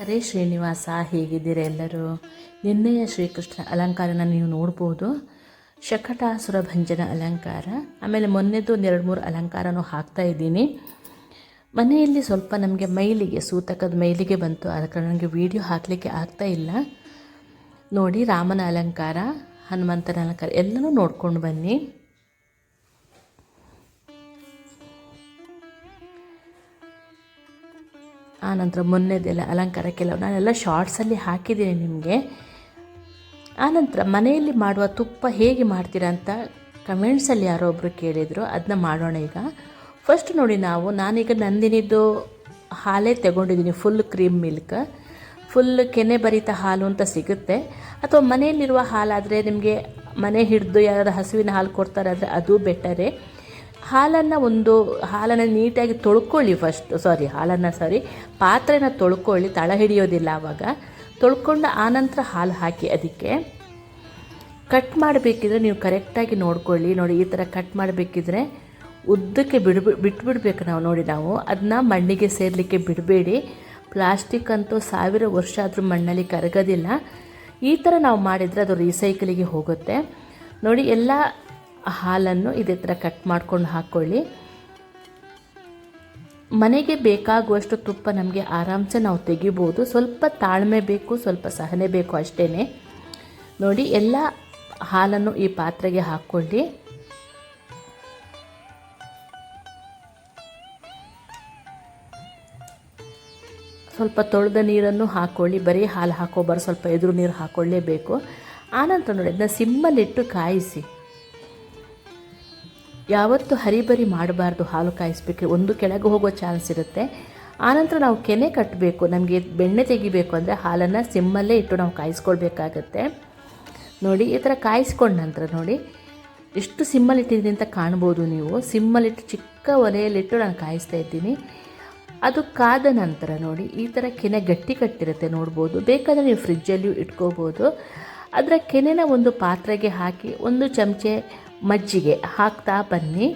ಹರೇ ಶ್ರೀನಿವಾಸ, ಹೇಗಿದ್ದೀರಾ ಎಲ್ಲರೂ? ನಿನ್ನೆಯ ಶ್ರೀಕೃಷ್ಣ ಅಲಂಕಾರನ ನೀವು ನೋಡ್ಬೋದು. ಶಕಟಾಸುರ ಭಂಜನ ಅಲಂಕಾರ. ಆಮೇಲೆ ಮೊನ್ನೆದು ಒಂದು ಎರಡು ಮೂರು ಅಲಂಕಾರನೂ ಹಾಕ್ತಾ ಇದ್ದೀನಿ. ಮನೆಯಲ್ಲಿ ಸ್ವಲ್ಪ ನಮಗೆ ಮೈಲಿಗೆ, ಸೂತಕದ ಮೈಲಿಗೆ ಬಂತು. ಆದ ಕಾರಣ ನನಗೆ ವೀಡಿಯೋ ಹಾಕಲಿಕ್ಕೆ ಆಗ್ತಾ ಇಲ್ಲ. ನೋಡಿ, ರಾಮನ ಅಲಂಕಾರ, ಹನುಮಂತನ ಅಲಂಕಾರ ಎಲ್ಲನೂ ನೋಡ್ಕೊಂಡು ಬನ್ನಿ. ಆನಂತರ ಮೊನ್ನೆದೆಲ್ಲ ಅಲಂಕಾರ ಕೆಲವು ನಾನೆಲ್ಲ ಶಾರ್ಟ್ಸಲ್ಲಿ ಹಾಕಿದ್ದೀನಿ ನಿಮಗೆ. ಆನಂತರ ಮನೆಯಲ್ಲಿ ಮಾಡುವ ತುಪ್ಪ ಹೇಗೆ ಮಾಡ್ತೀರಾ ಅಂತ ಕಮೆಂಟ್ಸಲ್ಲಿ ಯಾರೋ ಒಬ್ಬರು ಕೇಳಿದರು ಅದನ್ನ ಮಾಡೋಣ ಈಗ. ಫಸ್ಟ್ ನೋಡಿ ನಾವು, ನಾನೀಗ ನಂದಿನಿದ್ದು ಹಾಲೇ ತಗೊಂಡಿದ್ದೀನಿ ಫುಲ್ ಕ್ರೀಮ್ ಮಿಲ್ಕ್ ಫುಲ್ ಕೆನೆ ಬರಿತ ಹಾಲು ಅಂತ ಸಿಗುತ್ತೆ. ಅಥವಾ ಮನೆಯಲ್ಲಿರುವ ಹಾಲಾದರೆ ನಿಮಗೆ ಮನೆ ಹಿಡಿದು ಯಾರಾದ್ರು ಹಸುವಿನ ಹಾಲು ಕೊಡ್ತಾರೆ, ಆದರೆ ಅದು ಬೆಟರೇ ಹಾಲನ್ನು ಒಂದು ಹಾಲನ್ನು ನೀಟಾಗಿ ತೊಳ್ಕೊಳ್ಳಿ ಫಸ್ಟ್ ಸಾರಿ ಹಾಲನ್ನು ಸಾರಿ ಪಾತ್ರೆನ ತೊಳ್ಕೊಳ್ಳಿ, ತಳ ಹಿಡಿಯೋದಿಲ್ಲ ಆವಾಗ ತೊಳ್ಕೊಂಡು ಆನಂತರ ಹಾಲು ಹಾಕಿ ಅದಕ್ಕೆ. ಕಟ್ ಮಾಡಬೇಕಿದ್ರೆ ನೀವು ಕರೆಕ್ಟಾಗಿ ನೋಡ್ಕೊಳ್ಳಿ. ನೋಡಿ, ಈ ಥರ ಕಟ್ ಮಾಡಬೇಕಿದ್ರೆ ಉದ್ದಕ್ಕೆ ಬಿಡ್ಬಿ, ಬಿಟ್ಬಿಡ್ಬೇಕು ನಾವು, ನೋಡಿ ನಾವು. ಅದನ್ನ ಮಣ್ಣಿಗೆ ಸೇರಲಿಕ್ಕೆ ಬಿಡಬೇಡಿ. ಪ್ಲಾಸ್ಟಿಕ್ ಅಂತೂ ಸಾವಿರ ವರ್ಷ ಆದರೂ ಮಣ್ಣಲ್ಲಿ ಕರಗೋದಿಲ್ಲ. ಈ ಥರ ನಾವು ಮಾಡಿದರೆ ಅದು ರೀಸೈಕಲಿಗೆ ಹೋಗುತ್ತೆ. ನೋಡಿ, ಎಲ್ಲ ಹಾಲನ್ನು ಇದೇ ಥರ ಕಟ್ ಮಾಡ್ಕೊಂಡು ಹಾಕ್ಕೊಳ್ಳಿ ಮನೆಗೆ ಬೇಕಾಗುವಷ್ಟು ತುಪ್ಪ ನಮಗೆ ಆರಾಮ್ಸೆ ನಾವು ತೆಗಿಬೋದು. ಸ್ವಲ್ಪ ತಾಳ್ಮೆ ಬೇಕು, ಸ್ವಲ್ಪ ಸಹನೆ ಬೇಕು ಅಷ್ಟೇ ನೋಡಿ, ಎಲ್ಲ ಹಾಲನ್ನು ಈ ಪಾತ್ರೆಗೆ ಹಾಕ್ಕೊಳ್ಳಿ. ಸ್ವಲ್ಪ ತೊಳೆದ ನೀರನ್ನು ಹಾಕ್ಕೊಳ್ಳಿ ಬರೀ ಹಾಲು ಹಾಕೋಬಾರ್ದು ಸ್ವಲ್ಪ ಎದುರು ನೀರು ಹಾಕ್ಕೊಳ್ಳೇಬೇಕು ಆನಂತರ ನೋಡಿ, ಅದನ್ನ ಸಿಮ್ಮಲ್ಲಿಟ್ಟು ಕಾಯಿಸಿ. ಯಾವತ್ತು ಹರಿಬರಿ ಮಾಡಬಾರ್ದು ಹಾಲು ಕಾಯಿಸ್ಬೇಕು ಒಂದು ಕೆಳಗೆ ಹೋಗೋ ಚಾನ್ಸ್ ಇರುತ್ತೆ. ಆನಂತರ ನಾವು ಕೆನೆ ಕಟ್ಟಬೇಕು ನಮಗೆ ಬೆಣ್ಣೆ ತೆಗಿಬೇಕು ಅಂದರೆ ಹಾಲನ್ನು ಸಿಮ್ಮಲ್ಲೇ ಇಟ್ಟು ನಾವು ಕಾಯಿಸ್ಕೊಳ್ಬೇಕಾಗತ್ತೆ. ನೋಡಿ, ಈ ಥರ ಕಾಯಿಸ್ಕೊಂಡ ನಂತರ ನೋಡಿ, ಎಷ್ಟು ಸಿಮ್ಮಲ್ಲಿಟ್ಟಿದ್ದೀನಿ ಅಂತ ಕಾಣ್ಬೋದು ನೀವು. ಸಿಮ್ಮಲ್ಲಿಟ್ಟು ಚಿಕ್ಕ ಒಲೆಯಲ್ಲಿಟ್ಟು ನಾನು ಕಾಯಿಸ್ತಾ ಇದ್ದೀನಿ. ಅದು ಕಾದ ನಂತರ ನೋಡಿ, ಈ ಥರ ಕೆನೆ ಗಟ್ಟಿ ಕಟ್ಟಿರುತ್ತೆ ನೋಡ್ಬೋದು. ಬೇಕಾದರೆ ನೀವು ಫ್ರಿಜ್ಜಲ್ಲಿಯೂ ಇಟ್ಕೋಬೋದು. ಅದರ ಕೆನೆನ ಒಂದು ಪಾತ್ರೆಗೆ ಹಾಕಿ ಒಂದು ಚಮಚೆ ಮಜ್ಜಿಗೆ ಹಾಕ್ತಾ ಬನ್ನಿ.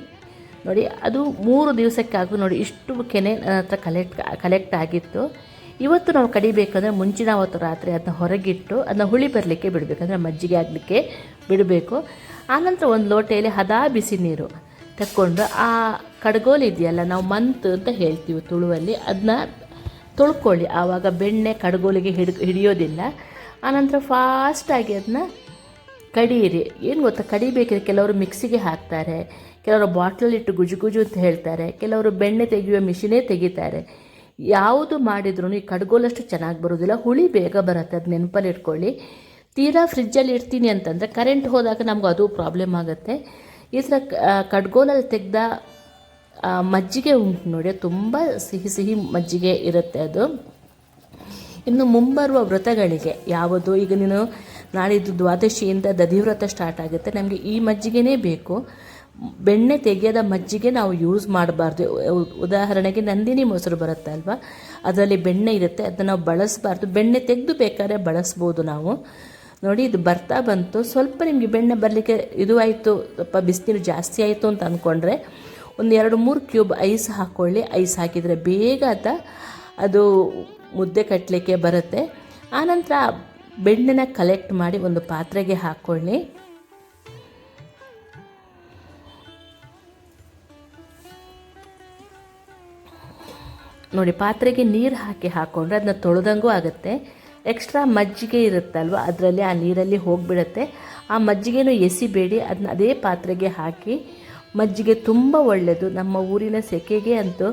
ನೋಡಿ, ಅದು ಮೂರು ದಿವಸಕ್ಕಾಗೂ ನೋಡಿ, ಇಷ್ಟು ಕೆನೆ ಹತ್ರ ಕಲೆಕ್ಟ್ ಕಲೆಕ್ಟ್ ಆಗಿತ್ತು. ಇವತ್ತು ನಾವು ಕಡಿಬೇಕಂದ್ರೆ ಮುಂಚಿನ ಅವತ್ತು ರಾತ್ರಿ ಅದನ್ನ ಹೊರಗಿಟ್ಟು ಅದನ್ನ ಹುಳಿ ಬರಲಿಕ್ಕೆ ಬಿಡಬೇಕಂದ್ರೆ ಮಜ್ಜಿಗೆ ಆಗಲಿಕ್ಕೆ ಬಿಡಬೇಕು. ಆನಂತರ ಒಂದು ಲೋಟೆಯಲ್ಲಿ ಹದಾ ಬಿಸಿ ನೀರು ತಕ್ಕೊಂಡು, ಆ ಕಡ್ಗೋಲು ಇದೆಯಲ್ಲ, ನಾವು ಮಂತ್ ಅಂತ ಹೇಳ್ತೀವಿ ತುಳುವಲ್ಲಿ ಅದನ್ನ ತೊಳ್ಕೊಳ್ಳಿ. ಆವಾಗ ಬೆಣ್ಣೆ ಕಡ್ಗೋಲಿಗೆ ಹಿಡ್, ಹಿಡಿಯೋದಿಲ್ಲ. ಆನಂತರ ಫಾಸ್ಟಾಗಿ ಅದನ್ನ ಕಡಿಯಿರಿ. ಏನು ಗೊತ್ತಾ? ಕಡಿಬೇಕಿದ್ರೆ ಕೆಲವರು ಮಿಕ್ಸಿಗೆ ಹಾಕ್ತಾರೆ, ಕೆಲವರು ಬಾಟ್ಲಲ್ಲಿಟ್ಟು ಗುಜು ಗುಜು ಅಂತ ಹೇಳ್ತಾರೆ, ಕೆಲವರು ಬೆಣ್ಣೆ ತೆಗೆಯುವ ಮಿಷಿನೇ ತೆಗಿತಾರೆ. ಯಾವುದು ಮಾಡಿದ್ರೂ ಈ ಕಡ್ಗೋಲಷ್ಟು ಚೆನ್ನಾಗಿ ಬರೋದಿಲ್ಲ. ಹುಳಿ ಬೇಗ ಬರುತ್ತೆ, ಅದು ನೆನಪಲ್ಲಿ ಇಟ್ಕೊಳ್ಳಿ. ತೀರಾ ಫ್ರಿಜ್ಜಲ್ಲಿ ಇಡ್ತೀನಿ ಅಂತಂದರೆ ಕರೆಂಟ್ ಹೋದಾಗ ನಮ್ಗೆ ಅದು ಪ್ರಾಬ್ಲಮ್ ಆಗುತ್ತೆ. ಈ ಥರ ಕಡ್ಗೋಲಲ್ಲಿ ತೆಗೆದ ಮಜ್ಜಿಗೆ ಉಂಟು ನೋಡಿ ತುಂಬ ಸಿಹಿ ಸಿಹಿ ಮಜ್ಜಿಗೆ ಇರುತ್ತೆ ಅದು. ಇನ್ನು ಮುಂಬರುವ ವ್ರತಗಳಿಗೆ ಯಾವುದು? ಈಗ ನೀನು ನಾಳಿದ್ದು ದ್ವಾದಶಿಯಿಂದ ದಧಿವ್ರತ ಸ್ಟಾರ್ಟ್ ಆಗುತ್ತೆ. ನಮಗೆ ಈ ಮಜ್ಜಿಗೆನೇ ಬೇಕು. ಬೆಣ್ಣೆ ತೆಗೆಯದ ಮಜ್ಜಿಗೆ ನಾವು ಯೂಸ್ ಮಾಡಬಾರ್ದು. ಉದಾಹರಣೆಗೆ ನಂದಿನಿ ಮೊಸರು ಬರುತ್ತೆ ಅಲ್ವಾ? ಅದರಲ್ಲಿ ಬೆಣ್ಣೆ ಇರುತ್ತೆ. ಅದನ್ನು ನಾವು ಬಳಸಬಾರ್ದು. ಬೆಣ್ಣೆ ತೆಗೆದು ಬೇಕಾದ್ರೆ ಬಳಸ್ಬೋದು ನಾವು. ನೋಡಿ, ಇದು ಬರ್ತಾ ಬಂತು. ಸ್ವಲ್ಪ ನಿಮಗೆ ಬೆಣ್ಣೆ ಬರಲಿಕ್ಕೆ ಇದು ಆಯಿತು. ಸ್ವಲ್ಪ ಬಿಸಿನೀರು ಜಾಸ್ತಿ ಆಯಿತು ಅಂತ ಅಂದ್ಕೊಂಡ್ರೆ ಒಂದು ಎರಡು ಮೂರು ಕ್ಯೂಬ್ ಐಸ್ ಹಾಕ್ಕೊಳ್ಳಿ ಐಸ್ ಹಾಕಿದರೆ ಬೇಗ ಅದ ಮುದ್ದೆ ಕಟ್ಟಲಿಕ್ಕೆ ಬರುತ್ತೆ. ಆನಂತರ ಬೆಣ್ಣೆನ ಕಲೆಕ್ಟ್ ಮಾಡಿ ಒಂದು ಪಾತ್ರೆಗೆ ಹಾಕ್ಕೊಳ್ಳಿ ನೋಡಿ, ಪಾತ್ರೆಗೆ ನೀರು ಹಾಕಿ ಹಾಕ್ಕೊಂಡ್ರೆ ಅದನ್ನ ತೊಳೆದಂಗೂ ಆಗುತ್ತೆ. ಎಕ್ಸ್ಟ್ರಾ ಮಜ್ಜಿಗೆ ಇರುತ್ತಲ್ವ, ಅದರಲ್ಲಿ ಆ ನೀರಲ್ಲಿ ಹೋಗಿಬಿಡುತ್ತೆ. ಆ ಮಜ್ಜಿಗೆನೂ ಎಸಿಬೇಡಿ ಅದನ್ನ ಅದೇ ಪಾತ್ರೆಗೆ ಹಾಕಿ. ಮಜ್ಜಿಗೆ ತುಂಬ ಒಳ್ಳೆಯದು ನಮ್ಮ ಊರಿನ ಸೆಕೆಗೆ ಅಂತೂ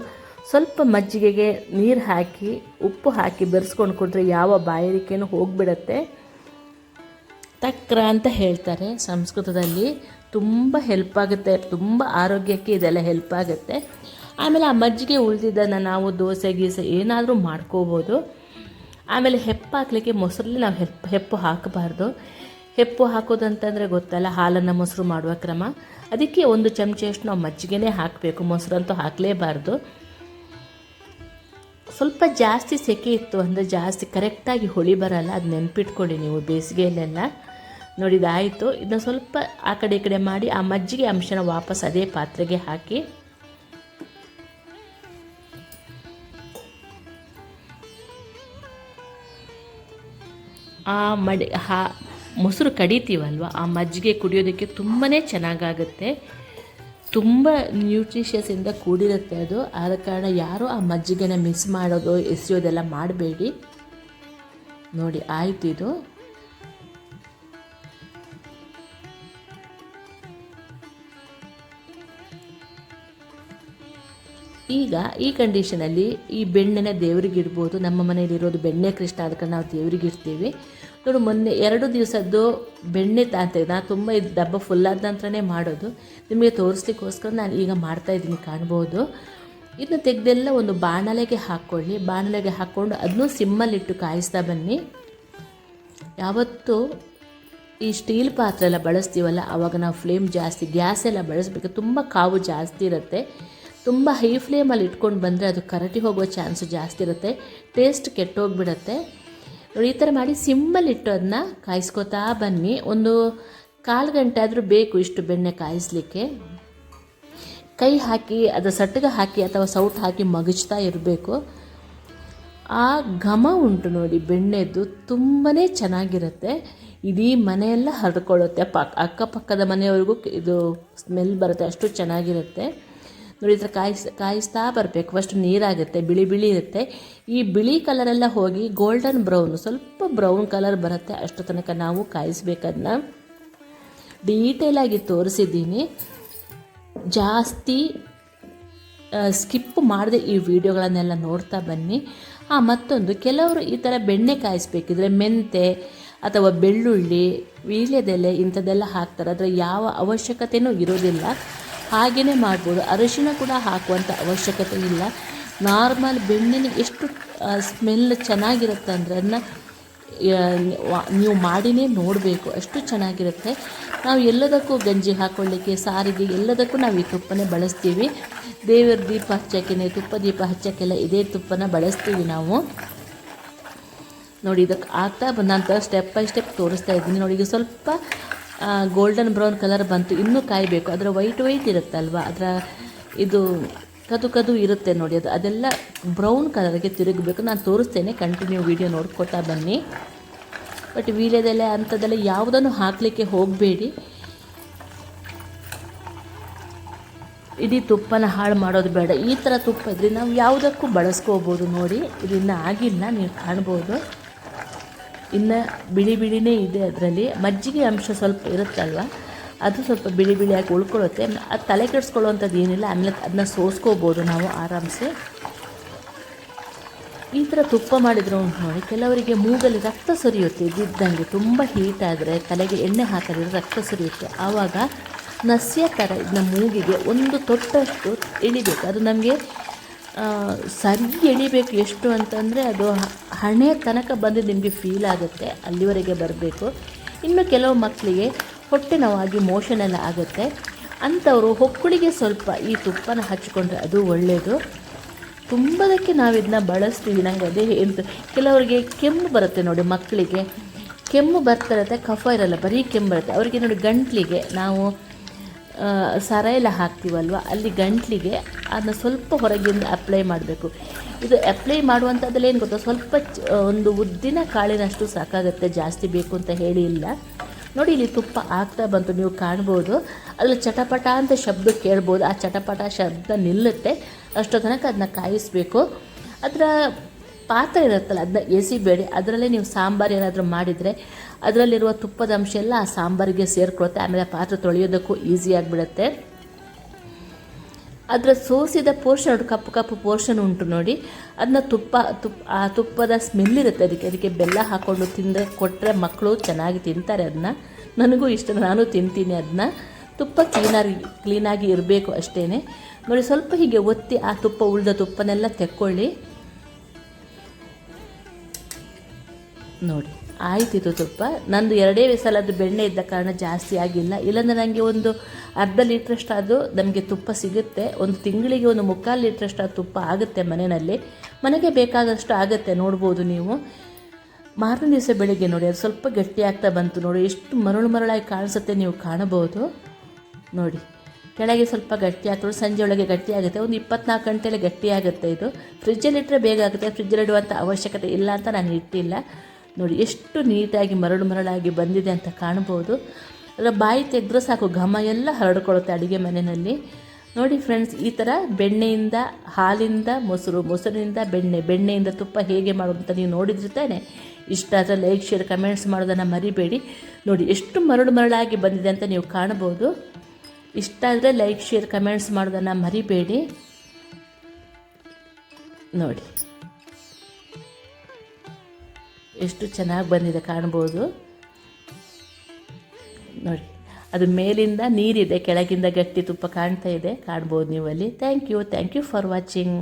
ಸ್ವಲ್ಪ ಮಜ್ಜಿಗೆಗೆ ನೀರು ಹಾಕಿ, ಉಪ್ಪು ಹಾಕಿ ಬೆರೆಸ್ಕೊಂಡು ಕೊಟ್ಟರೆ ಯಾವ ಬಾಯಾರಿಕೆನೂ ಹೋಗಿಬಿಡತ್ತೆ. ತಕ್ರ ಅಂತ ಹೇಳ್ತಾರೆ ಸಂಸ್ಕೃತದಲ್ಲಿ. ತುಂಬ ಹೆಲ್ಪ್ ಆಗುತ್ತೆ, ತುಂಬ ಆರೋಗ್ಯಕ್ಕೆ ಇದೆಲ್ಲ ಹೆಲ್ಪ್ ಆಗುತ್ತೆ. ಆಮೇಲೆ ಆ ಮಜ್ಜಿಗೆ ಉಳಿದಿದ್ದನ್ನು ನಾವು ದೋಸೆ, ಗೀಸೆ ಏನಾದರೂ ಮಾಡ್ಕೋಬೋದು. ಆಮೇಲೆ ಹೆಪ್ಪು ಹಾಕಲಿಕ್ಕೆ ಮೊಸರಲ್ಲಿ ನಾವು ಹೆಪ್ಪು ಹೆಪ್ಪು ಹಾಕಬಾರ್ದು. ಹೆಪ್ಪು ಹಾಕೋದಂತಂದರೆ ಗೊತ್ತಲ್ಲ, ಹಾಲನ್ನು ಮೊಸರು ಮಾಡುವ ಕ್ರಮ. ಅದಕ್ಕೆ ಒಂದು ಚಮಚೆಯಷ್ಟು ನಾವು ಮಜ್ಜಿಗೆನೇ ಹಾಕಬೇಕು, ಮೊಸರಂತೂ ಹಾಕಲೇಬಾರ್ದು. ಸ್ವಲ್ಪ ಜಾಸ್ತಿ ಸೆಕೆ ಇತ್ತು ಅಂದರೆ ಜಾಸ್ತಿ ಕರೆಕ್ಟಾಗಿ ಹೊಳಿ ಬರಲ್ಲ ಅದು ನೆನಪಿಟ್ಕೊಳ್ಳಿ ನೀವು ಬೇಸಿಗೆಯಲ್ಲೆಲ್ಲ. ನೋಡಿದಾಯಿತು ಇದನ್ನ ಸ್ವಲ್ಪ ಆ ಕಡೆ ಈ ಕಡೆ ಮಾಡಿ, ಆ ಮಜ್ಜಿಗೆ ಅಂಶನ ವಾಪಸ್ ಅದೇ ಪಾತ್ರೆಗೆ ಹಾಕಿ. ಆ ಮಡಿ ಹಾ ಮೊಸರು ಕಡಿತೀವಲ್ವ? ಆ ಮಜ್ಜಿಗೆ ಕುಡಿಯೋದಕ್ಕೆ ತುಂಬಾ ಚೆನ್ನಾಗಾಗುತ್ತೆ. ತುಂಬ ನ್ಯೂಟ್ರಿಷಿಯಸ್ಸಿಂದ ಕೂಡಿರುತ್ತೆ ಅದು. ಆದ ಕಾರಣ ಯಾರೂ ಆ ಮಜ್ಜಿಗೆನ ಮಿಸ್ ಮಾಡೋದು, ಎಸೆಯೋದೆಲ್ಲ ಮಾಡಬೇಡಿ. ನೋಡಿ, ಆಯ್ತು ಇದು. ಈಗ ಈ ಕಂಡೀಷನಲ್ಲಿ ಈ ಬೆಣ್ಣೆನ ದೇವರಿಗಿಡ್ಬೋದು ನಮ್ಮ ಮನೆಯಲ್ಲಿರೋದು ಬೆಣ್ಣೆ ಕೃಷ್ಣ, ಅದಕ್ಕೆ ನಾವು ದೇವ್ರಿಗೆ ಇಡ್ತೀವಿ. ನೋಡು, ಮೊನ್ನೆ ಎರಡು ದಿವಸದ್ದು ಬೆಣ್ಣೆ ತಾತ ನಾನು ತುಂಬ ಇದು ಡಬ್ಬ ಆದ ನಂತರನೇ ಮಾಡೋದು. ನಿಮಗೆ ತೋರಿಸ್ಲಿಕ್ಕೋಸ್ಕರ ನಾನು ಈಗ ಮಾಡ್ತಾಯಿದ್ದೀನಿ ಕಾಣ್ಬೋದು. ಇದನ್ನ ತೆಗೆದೆಲ್ಲ ಒಂದು ಬಾಣಲೆಗೆ ಹಾಕ್ಕೊಳ್ಳಿ ಬಾಣಲೆಗೆ ಹಾಕ್ಕೊಂಡು ಅದನ್ನೂ ಸಿಮ್ಮಲ್ಲಿಟ್ಟು ಕಾಯಿಸ್ತಾ ಬನ್ನಿ. ಯಾವತ್ತೂ ಈ ಸ್ಟೀಲ್ ಪಾತ್ರೆ ಎಲ್ಲ ಬಳಸ್ತೀವಲ್ಲ ಆವಾಗ ನಾವು ಫ್ಲೇಮ್ ಜಾಸ್ತಿ, ಗ್ಯಾಸ್ ಎಲ್ಲ ಬಳಸಬೇಕು. ತುಂಬ ಕಾವು ಜಾಸ್ತಿ ಇರುತ್ತೆ. ತುಂಬ ಹೈ ಫ್ಲೇಮಲ್ಲಿ ಇಟ್ಕೊಂಡು ಬಂದರೆ ಅದು ಕರಟಿ ಹೋಗೋ ಚಾನ್ಸು ಜಾಸ್ತಿ ಇರುತ್ತೆ. ಟೇಸ್ಟ್ ಕೆಟ್ಟೋಗ್ಬಿಡುತ್ತೆ. ಈ ಥರ ಮಾಡಿ ಸಿಮ್ಮಲ್ಲಿ ಇಟ್ಟು ಅದನ್ನ ಕಾಯಿಸ್ಕೊತಾ ಬನ್ನಿ. ಒಂದು ಕಾಲು ಗಂಟೆ ಆದರೂ ಬೇಕು ಇಷ್ಟು ಬೆಣ್ಣೆ ಕಾಯಿಸ್ಲಿಕ್ಕೆ. ಕೈ ಹಾಕಿ, ಅದು ಸಟ್ಟಿಗೆ ಹಾಕಿ ಅಥವಾ ಸೌಟ್ ಹಾಕಿ ಮಗಚ್ತಾ ಇರಬೇಕು. ಆ ಘಮ ಉಂಟು ನೋಡಿ ಬೆಣ್ಣೆದು ತುಂಬಾ ಚೆನ್ನಾಗಿರುತ್ತೆ. ಇಡೀ ಮನೆಯೆಲ್ಲ ಹರಡ್ಕೊಳ್ಳುತ್ತೆ ಪಕ್ ಅಕ್ಕಪಕ್ಕದ ಮನೆಯವ್ರಿಗೂ ಇದು ಸ್ಮೆಲ್ ಬರುತ್ತೆ, ಅಷ್ಟು ಚೆನ್ನಾಗಿರುತ್ತೆ. ನೋಡಿ ಈ ಕಾಯಿಸ್ ಕಾಯಿಸ್ತಾ ಬರಬೇಕು. ಫಸ್ಟ್ ನೀರಾಗುತ್ತೆ, ಬಿಳಿ ಬಿಳಿ ಇರುತ್ತೆ. ಈ ಬಿಳಿ ಕಲರೆಲ್ಲ ಹೋಗಿ ಗೋಲ್ಡನ್ ಬ್ರೌನ್ ಸ್ವಲ್ಪ ಬ್ರೌನ್ ಕಲರ್ ಬರುತ್ತೆ. ಅಷ್ಟು ತನಕ ನಾವು ಕಾಯಿಸ್ಬೇಕದನ್ನ ಡೀಟೇಲಾಗಿ ತೋರಿಸಿದ್ದೀನಿ. ಜಾಸ್ತಿ ಸ್ಕಿಪ್ ಮಾಡದೆ ಈ ವಿಡಿಯೋಗಳನ್ನೆಲ್ಲ ನೋಡ್ತಾ ಬನ್ನಿ. ಹಾಂ ಮತ್ತೊಂದು, ಕೆಲವರು ಈ ಥರ ಬೆಣ್ಣೆ ಕಾಯಿಸ್ಬೇಕಿದ್ರೆ ಮೆಂತೆ ಅಥವಾ ಬೆಳ್ಳುಳ್ಳಿ, ವೀಳ್ಯದೆಲೆ ಇಂಥದ್ದೆಲ್ಲ ಹಾಕ್ತಾರೆ. ಆದರೆ ಯಾವ ಅವಶ್ಯಕತೆಯೂ ಇರೋದಿಲ್ಲ. ಹಾಗೆಯೇ ಮಾಡ್ಬೋದು. ಅರಿಶಿನ ಕೂಡ ಹಾಕುವಂಥ ಅವಶ್ಯಕತೆ ಇಲ್ಲ. ನಾರ್ಮಲ್ ಬೆಣ್ಣೆನ ಎಷ್ಟು ಸ್ಮೆಲ್ ಚೆನ್ನಾಗಿರುತ್ತೆ ಅಂದರೆ ಅದನ್ನ ನೀವು ಮಾಡಿನೇ ನೋಡಬೇಕು. ಅಷ್ಟು ಚೆನ್ನಾಗಿರುತ್ತೆ. ನಾವು ಎಲ್ಲದಕ್ಕೂ ಗಂಜಿ ಹಾಕ್ಕೊಳ್ಳಿಕ್ಕೆ ಸಾರಿಗೆ ಎಲ್ಲದಕ್ಕೂ ನಾವು ಈ ತುಪ್ಪನೇ ಬಳಸ್ತೀವಿ. ದೇವರ ದೀಪ ಹಚ್ಚೋಕ್ಕೆ ತುಪ್ಪ ದೀಪ ಹಚ್ಚೋಕ್ಕೆಲ್ಲ ಇದೇ ತುಪ್ಪನ ಬಳಸ್ತೀವಿ ನಾವು. ನೋಡಿ ಇದಕ್ಕೆ ಆಗ್ತಾ ಬಂದ ಸ್ಟೆಪ್ ಬೈ ಸ್ಟೆಪ್ ತೋರಿಸ್ತಾ ಇದ್ದೀನಿ. ನೋಡಿ, ಈಗ ಸ್ವಲ್ಪ ಗೋಲ್ಡನ್ ಬ್ರೌನ್ ಕಲರ್ ಬಂತು. ಇನ್ನೂ ಕಾಯಬೇಕು. ಅದರ ವೈಟ್ ವೈಟ್ ಇರುತ್ತಲ್ವ? ಅದರ ಇದು ಕದು ಕದು ಇರುತ್ತೆ ನೋಡಿ. ಅದು ಅದೆಲ್ಲ ಬ್ರೌನ್ ಕಲರ್ಗೆ ತಿರುಗಬೇಕು. ನಾನು ತೋರಿಸ್ತೇನೆ. ಕಂಟಿನ್ಯೂ ವಿಡಿಯೋ ನೋಡ್ಕೊತಾ ಬನ್ನಿ. ಬಟ್ ವೀಳ್ಯದೆಲೆ, ಅಂಥದ್ದೆಲ್ಲ ಯಾವುದನ್ನು ಹಾಕಲಿಕ್ಕೆ ಹೋಗಬೇಡಿ. ಇಡೀ ತುಪ್ಪನ ಹಾಳು ಮಾಡೋದು ಬೇಡ. ಈ ಥರ ತುಪ್ಪ ಇದ್ರೆ ನಾವು ಯಾವುದಕ್ಕೂ ಬಳಸ್ಕೋಬೋದು ನೋಡಿ. ಇದನ್ನು ಆಗಿಲ್ಲ, ನೀವು ಕಾಣ್ಬೋದು. ಇನ್ನು ಬಿಳಿ ಬಿಳಿನೇ ಇದೆ ಅದರಲ್ಲಿ. ಮಜ್ಜಿಗೆ ಅಂಶ ಸ್ವಲ್ಪ ಇರುತ್ತಲ್ವ? ಅದು ಸ್ವಲ್ಪ ಬಿಳಿ ಬಿಳಿಯಾಗಿ ಉಳ್ಕೊಳ್ಳುತ್ತೆ. ಅದು ತಲೆ ಕೆಡಿಸ್ಕೊಳ್ಳೋವಂಥದ್ದು ಏನಿಲ್ಲ, ಆಮೇಲೆ ಅದನ್ನ ಸೋಸ್ಕೋಬೋದು ನಾವು ಆರಾಮ್ಸೆ. ಈ ಥರ ತುಪ್ಪ ಮಾಡಿದ್ರು ಅಂತ ನೋಡಿ, ಕೆಲವರಿಗೆ ಮೂಗಲ್ಲಿ ರಕ್ತ ಸುರಿಯುತ್ತೆ. ಇದ್ದಂಗೆ ತುಂಬ ಹೀಟ್ ಆದರೆ ತಲೆಗೆ ಎಣ್ಣೆ ಹಾಕಿದ್ರೆ ರಕ್ತ ಸುರಿಯುತ್ತೆ. ಆವಾಗ ನಸ್ಯ ಥರ ಇದನ್ನ ಮೂಗಿಗೆ ಒಂದು ತೊಟ್ಟಷ್ಟು ಇಳಿಬೇಕು ಅದು ನಮಗೆ ಸರಿ ಎಳಿಬೇಕು ಎಷ್ಟು ಅಂತಂದರೆ ಅದು ಹಣೆ ತನಕ ಬಂದು ನಿಮಗೆ ಫೀಲ್ ಆಗುತ್ತೆ, ಅಲ್ಲಿವರೆಗೆ ಬರಬೇಕು. ಇನ್ನು ಕೆಲವು ಮಕ್ಕಳಿಗೆ ಹೊಟ್ಟೆ ನೋವಾಗಿ ಮೋಷನ್ ಎಲ್ಲ ಆಗುತ್ತೆ. ಅಂಥವರು ಹೊಕ್ಕಳಿಗೆ ಸ್ವಲ್ಪ ಈ ತುಪ್ಪನ ಹಚ್ಕೊಂಡ್ರೆ ಅದು ಒಳ್ಳೆಯದು ತುಂಬದಕ್ಕೆ ನಾವು ಇದನ್ನ ಬಳಸ್ತೀವಿ. ನಂಗೆ ಅದೇ ಎಂತ, ಕೆಲವರಿಗೆ ಕೆಮ್ಮು ಬರುತ್ತೆ ನೋಡಿ ಮಕ್ಕಳಿಗೆ ಕೆಮ್ಮು ಬರ್ತಿರತ್ತೆ ಕಫ ಇರಲ್ಲ, ಬರೀ ಕೆಮ್ಮು ಬರುತ್ತೆ. ಅವರಿಗೆ ನೋಡಿ ಗಂಟ್ಲಿಗೆ ನಾವು ಸರ ಎಲ್ಲ ಹಾಕ್ತೀವಲ್ವ? ಅಲ್ಲಿ ಗಂಟಲಿಗೆ ಅದನ್ನ ಸ್ವಲ್ಪ ಹೊರಗಿಂದ ಅಪ್ಲೈ ಮಾಡಬೇಕು. ಇದು ಅಪ್ಲೈ ಮಾಡುವಂಥದ್ದಲ್ಲಿ ಏನು ಗೊತ್ತಾ? ಸ್ವಲ್ಪ ಒಂದು ಉದ್ದಿನ ಕಾಳಿನಷ್ಟು ಸಾಕಾಗುತ್ತೆ, ಜಾಸ್ತಿ ಬೇಕು ಅಂತ ಹೇಳಿ ಇಲ್ಲ. ನೋಡಿ ಇಲ್ಲಿ ತುಪ್ಪ ಆಗ್ತಾ ಬಂತು, ನೀವು ಕಾಣ್ಬೋದು. ಅಲ್ಲಿ ಚಟಪಟ ಅಂತ ಶಬ್ದ ಕೇಳ್ಬೋದು. ಆ ಚಟಪಟ ಶಬ್ದ ನಿಲ್ಲುತ್ತೆ. ಅಷ್ಟೋ ತನಕ ಅದನ್ನ ಕಾಯಿಸಬೇಕು. ಅದರ ಪಾತ್ರೆ ಇರುತ್ತಲ್ಲ ಅದನ್ನ ಎಸಿಬೇಡಿ. ಅದರಲ್ಲೇ ನೀವು ಸಾಂಬಾರು ಏನಾದರೂ ಮಾಡಿದರೆ, ಅದರಲ್ಲಿರುವ ತುಪ್ಪದ ಅಂಶ ಎಲ್ಲ ಆ ಸಾಂಬಾರಿಗೆ ಸೇರ್ಕೊಳುತ್ತೆ. ಆಮೇಲೆ ಪಾತ್ರೆ ತೊಳೆಯೋದಕ್ಕೂ ಈಸಿ ಆಗಿಬಿಡುತ್ತೆ. ಅದರ ಸೋಸಿದ ಪೋರ್ಷನ್ ಕಪ್ಪು ಕಪ್ಪು ಪೋರ್ಷನ್ ಉಂಟು ನೋಡಿ ಅದನ್ನ ತುಪ್ಪ ತುಪ್ಪ ಆ ತುಪ್ಪದ ಸ್ಮೆಲ್ ಇರುತ್ತೆ ಅದಕ್ಕೆ. ಅದಕ್ಕೆ ಬೆಲ್ಲ ಹಾಕ್ಕೊಂಡು ತಿಂದು ಕೊಟ್ಟರೆ ಮಕ್ಕಳು ಚೆನ್ನಾಗಿ ತಿಂತಾರೆ ಅದನ್ನ ನನಗೂ ಇಷ್ಟ, ನಾನು ತಿಂತೀನಿ ಅದನ್ನ ತುಪ್ಪ ಕ್ಲೀನಾಗಿ ಕ್ಲೀನಾಗಿ ಇರಬೇಕು ಅಷ್ಟೇ ನೋಡಿ, ಸ್ವಲ್ಪ ಹೀಗೆ ಒತ್ತಿ ಆ ತುಪ್ಪ ಉಳಿದ ತುಪ್ಪನೆಲ್ಲ ತೆಕ್ಕೊಳ್ಳಿ. ನೋಡಿ. ಆಯ್ತಿತ್ತು ತುಪ್ಪ. ನಂದು ಎರಡೇ ಅದು ಬೆಣ್ಣೆ ಇದ್ದ ಕಾರಣ ಜಾಸ್ತಿ ಆಗಿಲ್ಲ. ಇಲ್ಲಾಂದರೆ ನನಗೆ ಒಂದು ಅರ್ಧ ಲೀಟ್ರಷ್ಟು ಅದು ನಮಗೆ ತುಪ್ಪ ಸಿಗುತ್ತೆ. ಒಂದು ತಿಂಗಳಿಗೆ ಒಂದು ಮುಕ್ಕಾಲು ಲೀಟ್ರಷ್ಟು ಅದು ತುಪ್ಪ ಆಗುತ್ತೆ ಮನೆಯಲ್ಲಿ. ಮನೆಗೆ ಬೇಕಾದಷ್ಟು ಆಗುತ್ತೆ, ನೋಡ್ಬೋದು ನೀವು. ಮಾರನೇ ದಿವಸ ಬೆಳಿಗ್ಗೆ ನೋಡಿ, ಅದು ಸ್ವಲ್ಪ ಗಟ್ಟಿ ಆಗ್ತಾ ಬಂತು ನೋಡಿ. ಎಷ್ಟು ಮರಳು ಮರಳಾಗಿ ಕಾಣಿಸುತ್ತೆ ನೀವು ಕಾಣಬಹುದು. ನೋಡಿ. ಕೆಳಗೆ ಸ್ವಲ್ಪ ಗಟ್ಟಿ ಸಂಜೆ ಒಳಗೆ ಗಟ್ಟಿ ಆಗುತ್ತೆ. ಒಂದು ಇಪ್ಪತ್ನಾಲ್ಕು ಗಂಟೆಯಲ್ಲಿ ಗಟ್ಟಿ ಆಗುತ್ತೆ ಇದು. ಫ್ರಿಜ್ಜಲ್ಲಿಟ್ಟರೆ ಬೇಗ ಆಗುತ್ತೆ. ಫ್ರಿಜ್ಜಲ್ಲಿ ಇಡುವಂಥ ಅವಶ್ಯಕತೆ ಇಲ್ಲ ಅಂತ ನಾನು ಇಟ್ಟಿಲ್ಲ. ನೋಡಿ, ಎಷ್ಟು ನೀಟಾಗಿ ಮರಳು ಮರಳಾಗಿ ಬಂದಿದೆ ಅಂತ ಕಾಣ್ಬೋದು ಅದರ ಬಾಯಿ ತೆಗೆದ್ರೆ ಸಾಕು, ಘಮ ಎಲ್ಲ ಹರಡ್ಕೊಳ್ಳುತ್ತೆ ಅಡುಗೆ ಮನೆಯಲ್ಲಿ. ನೋಡಿ ಫ್ರೆಂಡ್ಸ್, ಈ ಥರ ಬೆಣ್ಣೆಯಿಂದ, ಹಾಲಿಂದ, ಮೊಸರು, ಮೊಸರಿನಿಂದ ಬೆಣ್ಣೆ, ಬೆಣ್ಣೆಯಿಂದ ತುಪ್ಪ ಹೇಗೆ ಮಾಡೋದು ಅಂತ ನೀವು ನೋಡಿದ್ರೆ ತಾನೆ ಇಷ್ಟ ಆದರೆ ಲೈಕ್ ಶೇರ್ ಕಮೆಂಟ್ಸ್ ಮಾಡೋದನ್ನು ಮರಿಬೇಡಿ. ನೋಡಿ, ಎಷ್ಟು ಮರಳು ಮರಳಾಗಿ ಬಂದಿದೆ ಅಂತ ನೀವು ಕಾಣ್ಬೋದು ಇಷ್ಟ ಆದರೆ ಲೈಕ್ ಶೇರ್ ಕಮೆಂಟ್ಸ್ ಮಾಡೋದನ್ನು ಮರಿಬೇಡಿ. ನೋಡಿ. ಎಷ್ಟು ಚೆನ್ನಾಗಿ ಬಂದಿದೆ ಕಾಣ್ಬೋದು. ನೋಡಿ, ಅದು ಮೇಲಿಂದ ನೀರಿದೆ, ಕೆಳಗಿಂದ ಗಟ್ಟಿ ತುಪ್ಪ ಕಾಣ್ತಾ ಇದೆ, ಕಾಣ್ಬೋದು ನೀವು ಅಲ್ಲಿ thank you thank you for watching